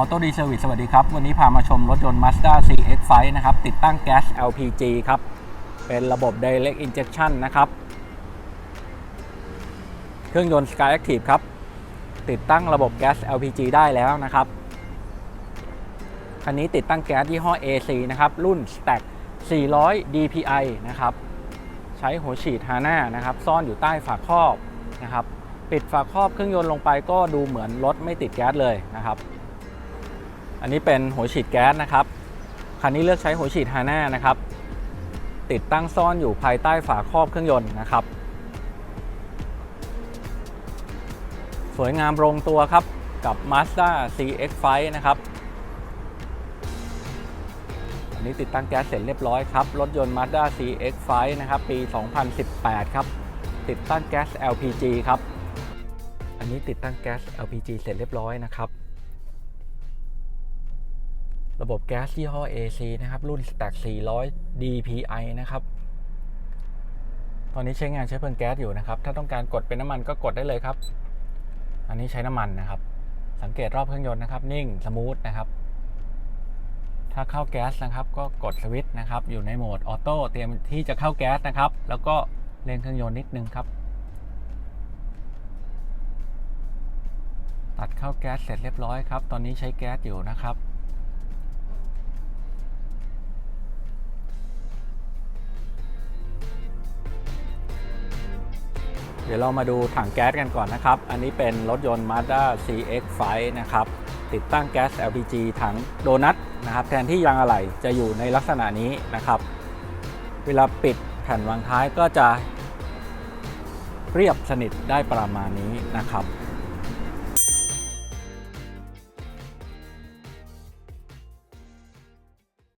ออโต้ดีเซอร์วิสสวัสดีครับ วันนี้พามาชมรถยนต์ Mazda CX-5 นะครับ ติดตั้งแก๊ส LPG ครับ เป็นระบบ Direct Injection นะครับ เครื่องยนต์ Sky Active ครับ ติดตั้งระบบแก๊ส LPG ได้แล้วนะครับ คันนี้ติดตั้งแก๊สยี่ห้อ AC นะครับ รุ่น Stack 400 DPI นะครับ ใช้หัวฉีดฮาน่านะครับ ซ่อนอยู่ใต้ฝาครอบนะครับ ปิดฝาครอบเครื่องยนต์ลงไปก็ดูเหมือนรถไม่ติดแก๊สเลยนะครับ อันนี้เป็นหัวฉีดแก๊สนะครับ คันนี้เลือกใช้หัวฉีดฮาน่านะครับ ติดตั้งซ่อนอยู่ภายใต้ฝาครอบเครื่องยนต์นะครับ สวยงามลงตัวครับกับ Mazda CX-5 นะครับ อันนี้ติดตั้งแก๊สเสร็จเรียบร้อยครับ รถยนต์ Mazda CX-5 นะครับ ปี 2018 ครับ ติดตั้งแก๊ส LPG ครับ อันนี้ติดตั้งแก๊ส LPG เสร็จเรียบร้อยนะครับ ระบบแก๊สยี่ห้อ AC นะครับ รุ่น Stack 400 DPI นะครับ ตอนนี้ใช้งานใช้เพลิงแก๊สอยู่นะครับ ถ้าต้องการกดเป็นน้ำมันก็กดได้เลยครับ อันนี้ใช้น้ำมันนะครับ สังเกตรอบเครื่องยนต์นะครับ นิ่งสมูทนะครับ ถ้าเข้าแก๊สนะครับ ก็กดสวิตช์นะครับ อยู่ในโหมดออโต้เตรียมที่จะเข้าแก๊สนะครับ แล้วก็เร่งเครื่องยนต์นิดนึงครับตัดเข้าแก๊สเสร็จเรียบร้อยครับ ตอนนี้ใช้แก๊สอยู่นะครับ เดี๋ยวเรามาดูถังแก๊สกันก่อนนะครับ อันนี้เป็นรถยนต์ Mazda CX-5 นะครับ ติดตั้งแก๊ส LPG ถังโดนัทนะครับ แทนที่ยางอะไหล่จะอยู่ในลักษณะนี้นะครับ เวลาปิดแผ่นวางท้ายก็จะเรียบสนิทได้ประมาณนี้นะครับ